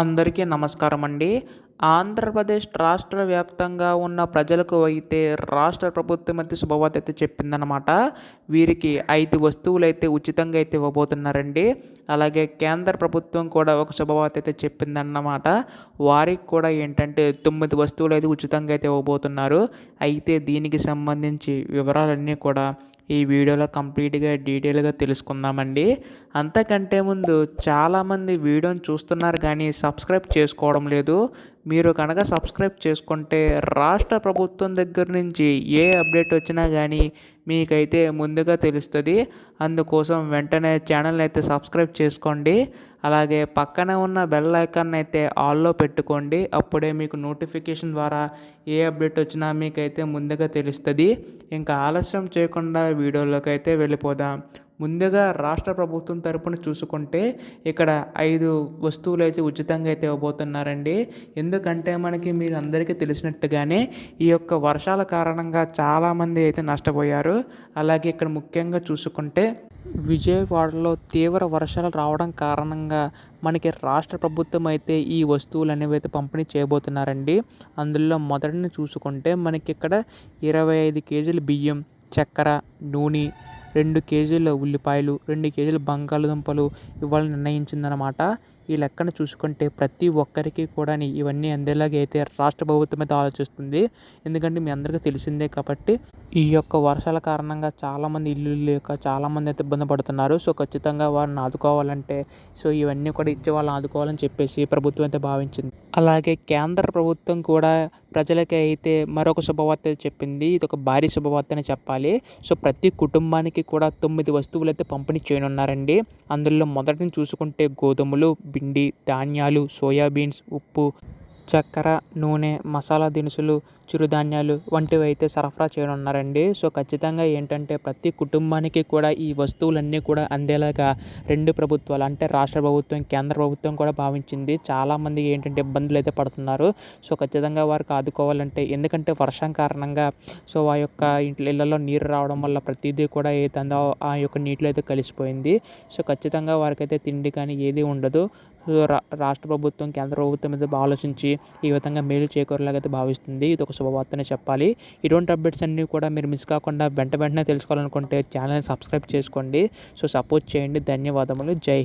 అందరికీ నమస్కారం అండి. ఆంధ్రప్రదేశ్ రాష్ట్ర వ్యాప్తంగా ఉన్న ప్రజలకు అయితే రాష్ట్ర ప్రభుత్వం అయితే శుభవార్త అయితే చెప్పిందనమాట వీరికి ఐదు వస్తువులు అయితే ఉచితంగా అయితే ఇవ్వబోతున్నారండి. అలాగే కేంద్ర ప్రభుత్వం కూడా ఒక శుభవార్త అయితే చెప్పిందన్నమాట. వారికి కూడా ఏంటంటే తొమ్మిది వస్తువులు అయితే ఉచితంగా అయితే ఇవ్వబోతున్నారు. అయితే దీనికి సంబంధించి వివరాలన్నీ కూడా ఈ వీడియోలో కంప్లీట్గా డీటెయిల్గా తెలుసుకుందామండి. అంతకంటే ముందు చాలామంది వీడియోని చూస్తున్నారు కానీ సబ్స్క్రైబ్ చేసుకోవడం లేదు. మీరు కనుక సబ్స్క్రైబ్ చేసుకుంటే రాష్ట్ర ప్రభుత్వం దగ్గర నుంచి ఏ అప్డేట్ వచ్చినా కానీ మీకైతే ముందుగా తెలుస్తుంది. అందుకోసం వెంటనే ఛానల్ని అయితే సబ్స్క్రైబ్ చేసుకోండి. అలాగే పక్కనే ఉన్న బెల్ ఐకాన్ అయితే ఆల్లో పెట్టుకోండి. అప్పుడే మీకు నోటిఫికేషన్ ద్వారా ఏ అప్డేట్ వచ్చినా మీకైతే ముందుగా తెలుస్తుంది. ఇంకా ఆలస్యం చేయకుండా వీడియోలోకి అయితే వెళ్ళిపోదాం. ముందుగా రాష్ట్ర ప్రభుత్వం తరపున చూసుకుంటే ఇక్కడ ఐదు వస్తువులు అయితే ఉచితంగా అయితే ఇవ్వబోతున్నారండి. ఎందుకంటే మనకి మీరు అందరికీ తెలిసినట్టుగానే ఈ యొక్క వర్షాల కారణంగా చాలామంది అయితే నష్టపోయారు. అలాగే ఇక్కడ ముఖ్యంగా చూసుకుంటే విజయవాడలో తీవ్ర వర్షాలు రావడం కారణంగా మనకి రాష్ట్ర ప్రభుత్వం అయితే ఈ వస్తువులు అనేవి అయితే పంపిణీ చేయబోతున్నారండి. అందులో మొదటిని చూసుకుంటే మనకి ఇక్కడ ఇరవై ఐదు కేజీల బియ్యం చక్కెర నూనె రెండు కేజీల ఉల్లిపాయలు రెండు కేజీల బంగాళదుంపలు ఇవ్వాలని నిర్ణయించిందనమాట ఈ లెక్కను చూసుకుంటే ప్రతి ఒక్కరికి కూడా ఇవన్నీ అందేలాగా అయితే రాష్ట్ర ప్రభుత్వం అయితే ఆలోచిస్తుంది. ఎందుకంటే మీ అందరికీ తెలిసిందే కాబట్టి ఈ యొక్క వర్షాల కారణంగా చాలామంది ఇల్లు లేక చాలామంది అయితే ఇబ్బంది పడుతున్నారు. సో ఖచ్చితంగా వారిని ఆదుకోవాలంటే సో ఇవన్నీ కూడా ఇచ్చే వాళ్ళని ఆదుకోవాలని చెప్పేసి ప్రభుత్వం అయితే భావించింది. అలాగే కేంద్ర ప్రభుత్వం కూడా ప్రజలకి అయితే మరొక శుభవార్త చెప్పింది. ఇది ఒక భారీ శుభవార్త అని చెప్పాలి. సో ప్రతి కుటుంబానికి కూడా తొమ్మిది వస్తువులు అయితే పంపిణీ చేయనున్నారండి. అందులో మొదటిని చూసుకుంటే గోధుమలు పిండి ధాన్యాలు సోయాబీన్స్ ఉప్పు చక్కెర నూనె మసాలా దినుసులు చిరుధాన్యాలు వంటివి అయితే సరఫరా చేయనున్నారండి. సో ఖచ్చితంగా ఏంటంటే ప్రతి కుటుంబానికి కూడా ఈ వస్తువులన్నీ కూడా అందేలాగా రెండు ప్రభుత్వాలు అంటే రాష్ట్ర ప్రభుత్వం కేంద్ర ప్రభుత్వం కూడా భావించింది. చాలామంది ఏంటంటే ఇబ్బందులు అయితే పడుతున్నారు. సో ఖచ్చితంగా వారికి ఆదుకోవాలంటే ఎందుకంటే వర్షం కారణంగా సో ఆ యొక్క ఇంట్లో ఇళ్ళలో నీరు రావడం వల్ల ప్రతిదీ కూడా ఏదందో ఆ యొక్క నీటిలో అయితే కలిసిపోయింది. సో ఖచ్చితంగా వారికైతే తిండి కానీ ఏది ఉండదు. రాష్ట్ర ప్రభుత్వం కేంద్ర ప్రభుత్వం మీద ఆలోచించి ఈ విధంగా మేలు చేకూరలాగైతే భావిస్తుంది. ఇది ఒక శుభవార్తనే చెప్పాలి. ఇటువంటి అప్డేట్స్ అన్నీ కూడా మీరు మిస్ కాకుండా వెంట వెంటనే తెలుసుకోవాలనుకుంటే ఛానల్ని సబ్స్క్రైబ్ చేసుకోండి. సో సపోర్ట్ చేయండి. ధన్యవాదములు. జై